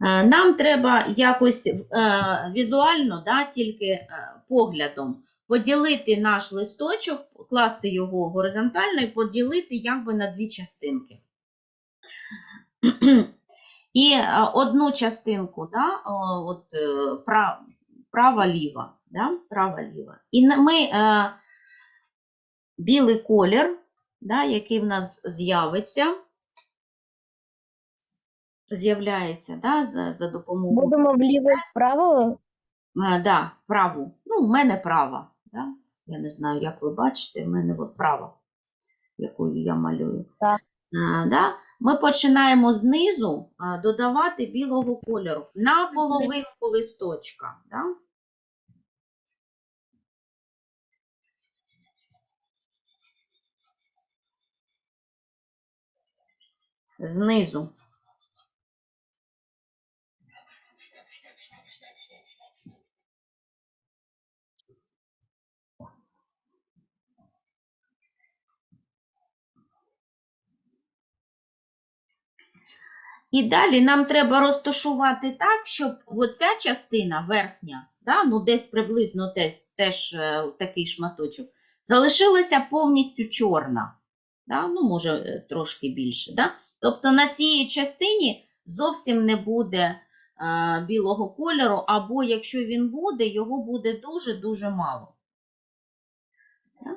Е, Нам треба якось е, візуально, да, тільки е, поглядом поділити наш листочок, класти його горизонтально і поділити якби на дві частинки. І одну частинку, да, от, права-ліва. Да, права-ліва. І ми білий колір, да, який в нас з'явиться, з'являється да, за, за допомогою Будемо вліво-вправо? Е, да, праву. Ну, в мене права. Да? Я не знаю, як ви бачите, в мене от права, якою я малюю. Так. Е, да? Ми починаємо знизу е, додавати білого кольору на половинку листочка. Да? Знизу. І далі нам треба розташувати так, щоб оця частина верхня, да, ну десь приблизно теж, теж е, такий шматочок, залишилася повністю чорна. Да, ну, може, е, трошки більше. Да? Тобто на цій частині зовсім не буде е, білого кольору, або якщо він буде, його буде дуже-дуже мало. Да?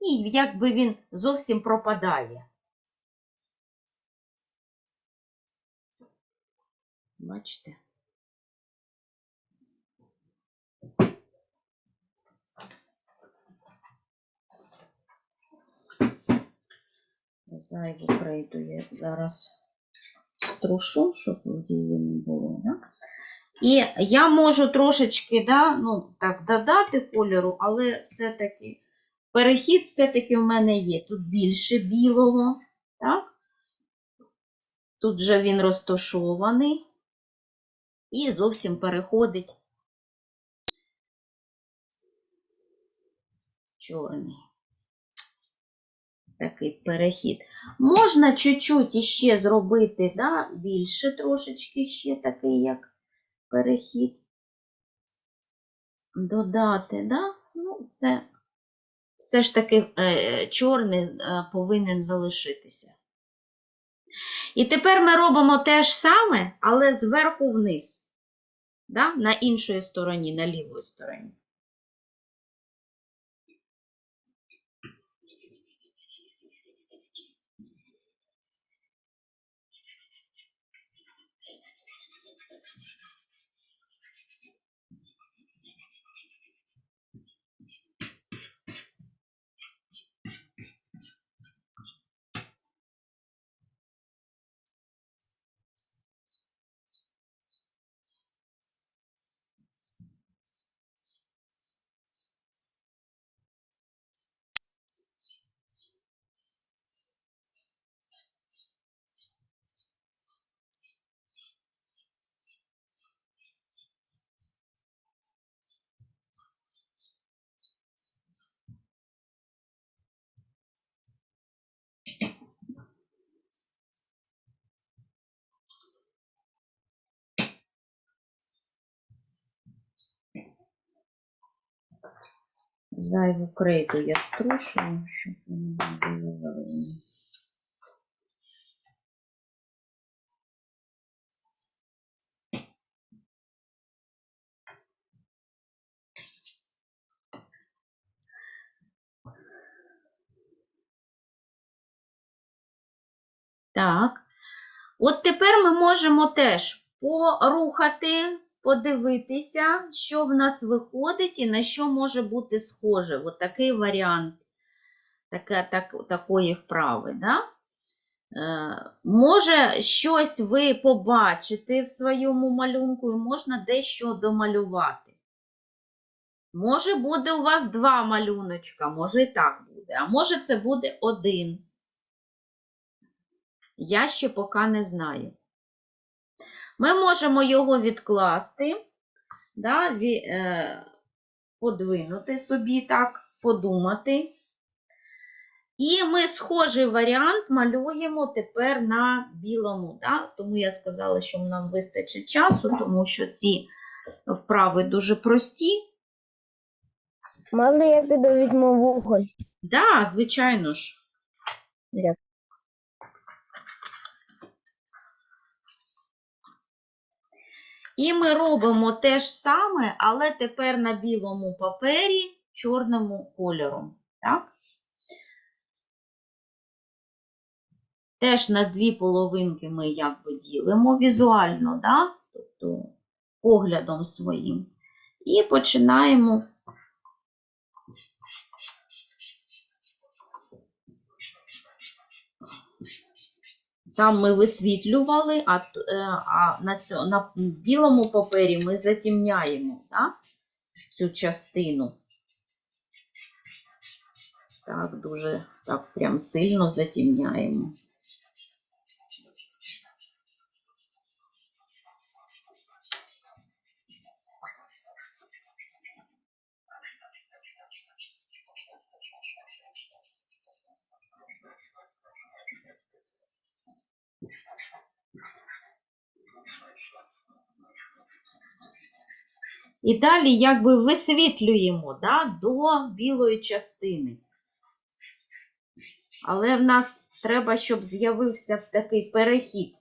І якби він зовсім пропадає. Бачите? Зайву крейду я зараз струшу, щоб її не було. Да? І я можу трошечки да, ну, так, додати кольору, але все-таки перехід все-таки в мене є. Тут більше білого, так? Тут вже він розташований і зовсім переходить чорний. Такий перехід. Можна чуть-чуть іще зробити, да, більше трошечки ще такий, як перехід. Додати, да? Ну, це все ж таки е, чорний е, повинен залишитися. І тепер ми робимо те ж саме, але зверху вниз, да? на іншої стороні, на лівої стороні. Зайву крейду я струшую, щоб вони не заважали. Так. От тепер ми можемо теж порухати, подивитися, що в нас виходить і на що може бути схоже. От такий варіант таке, так, такої вправи. Да? Е, може, щось ви побачите в своєму малюнку і можна дещо домалювати. Може буде у вас два малюночка, може і так буде, а може це буде один. Я ще поки не знаю. Ми можемо його відкласти, да, е, подвинути собі так, подумати. І ми схожий варіант малюємо тепер на білому. Да? Тому я сказала, що нам вистачить часу, тому що ці вправи дуже прості. Можна я піду візьму вуголь? Да, звичайно ж. Дякую. І ми робимо те ж саме, але тепер на білому папері чорному кольором. Так? Теж на дві половинки ми якби ділимо візуально, да? тобто поглядом своїм. І починаємо Там ми висвітлювали, а, е, а на, цьо, на білому папері ми затемняємо да? цю частину. Так, дуже так прям сильно затемняємо. І далі якби висвітлюємо да, до білої частини. Але в нас треба, щоб з'явився такий перехід.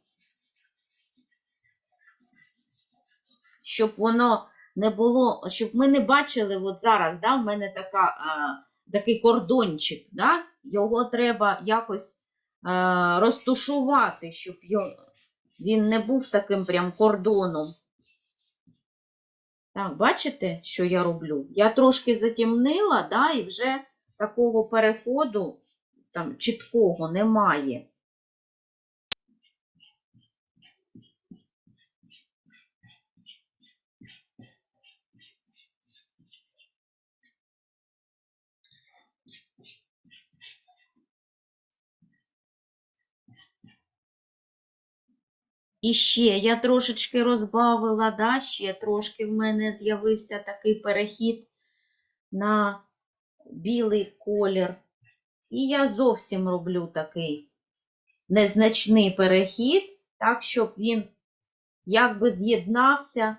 Щоб воно не було, щоб ми не бачили, от зараз, да, в мене така, а, такий кордончик, да, його треба якось а, розтушувати, щоб його, він не був таким прям кордоном. Так, бачите, що я роблю? Я трошки затімнила, да, і вже такого переходу там чіткого немає. І ще я трошечки розбавила, да, ще трошки в мене з'явився такий перехід на білий колір. І я зовсім роблю такий незначний перехід, так, щоб він якби з'єднався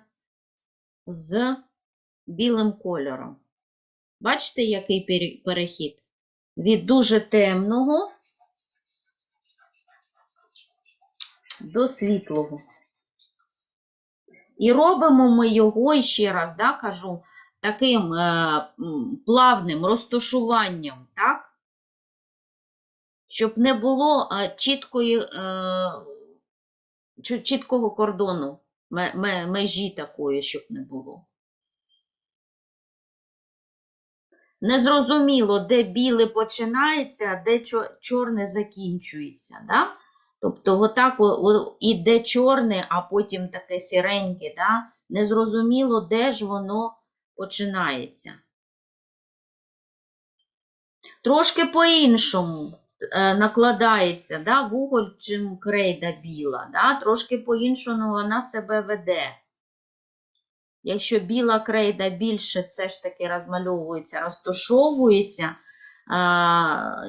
з білим кольором. Бачите, який перехід? Від дуже темного до світлого. І робимо ми його, ще раз да, кажу, таким е, плавним розташуванням, так? Щоб не було е, чіткої, е, чіткого кордону, ме- ме- межі такої, щоб не було. Незрозуміло, де біле починається, а де чорне закінчується. Да? Тобто, отак іде чорне, а потім таке сіреньке. Да? Незрозуміло, де ж воно починається. Трошки по-іншому е, накладається да, вуголь, чим крейда біла. Да? Трошки по-іншому вона себе веде. Якщо біла крейда більше все ж таки розмальовується, розташовується, а,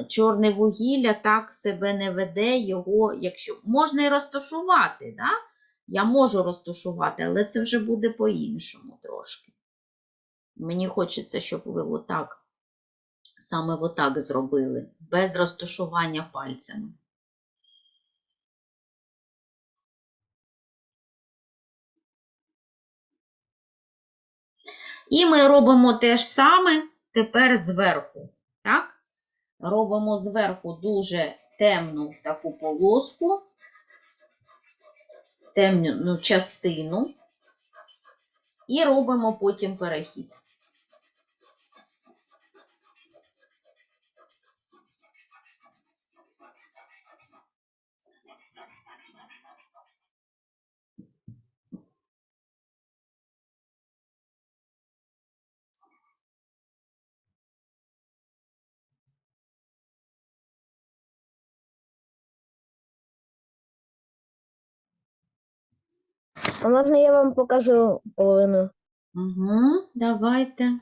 чорне вугілля так себе не веде, його, якщо можна і розташувати, да? я можу розташувати, але це вже буде по-іншому трошки. Мені хочеться, щоб ви отак, саме отак зробили, без розташування пальцями. І ми робимо те ж саме тепер зверху. Так? Робимо зверху дуже темну таку полоску, темну ну, частину, і робимо потім перехід. А можна я вам покажу половину? Угу, давайте.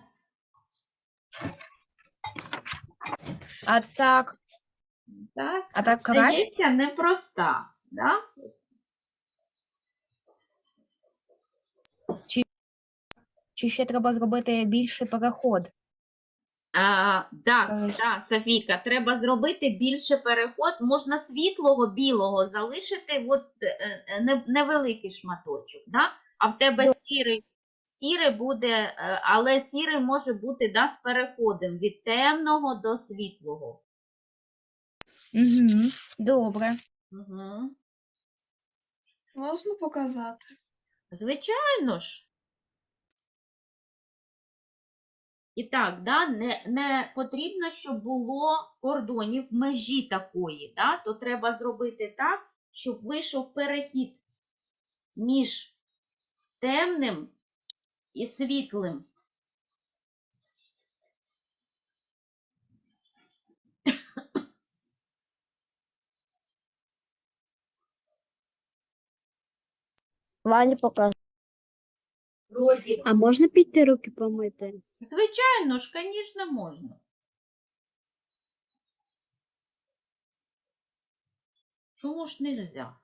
А так, Так, а так краще. здається, непроста, да? Чи ще треба зробити більший переход? А, так, так, Софійка, треба зробити більше переход. Можна світлого білого залишити от, е, е, не- невеликий шматочок, да? а в тебе До- сірий, сірий буде, е, але сірий може бути да, з переходом від темного до світлого. Угу. Добре. Угу. Можна показати? Звичайно ж. І так, да, не, не потрібно, щоб було кордонів межі такої, да, то треба зробити так, щоб вийшов перехід між темним і світлим. Ваня покаже. А можна піти руки помити? Звичайно ж, звісно, можна. Чому ж нельзя?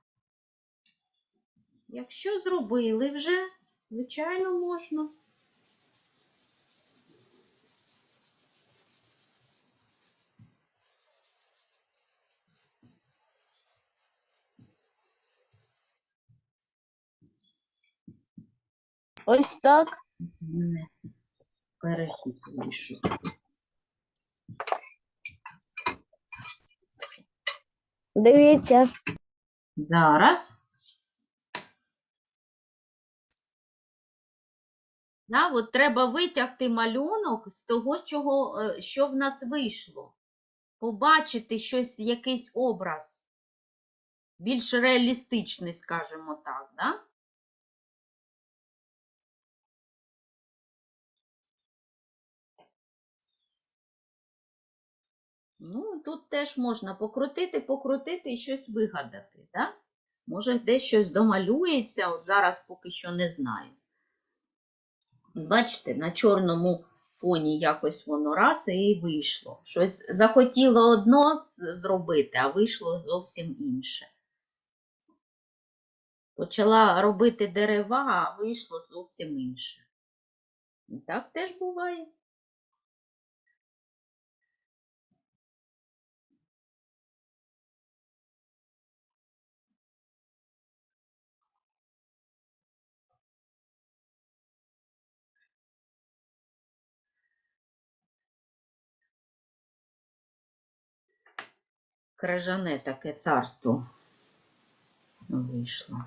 Якщо зробили вже, звичайно, можна. Ось так. Перехід вийшов. Дивіться. Зараз. Да, от треба витягти малюнок з того, чого, е, що в нас вийшло. Побачити щось, якийсь образ. Більш реалістичний, скажімо так. Да? Ну, тут теж можна покрутити, покрутити і щось вигадати. Да? Може, десь щось домалюється, от зараз поки що не знаю. Бачите, на чорному фоні якось воно раз і вийшло. Щось захотіло одно зробити, а вийшло зовсім інше. Почала робити дерева, а вийшло зовсім інше. І так теж буває. Крижане таке царство вийшло.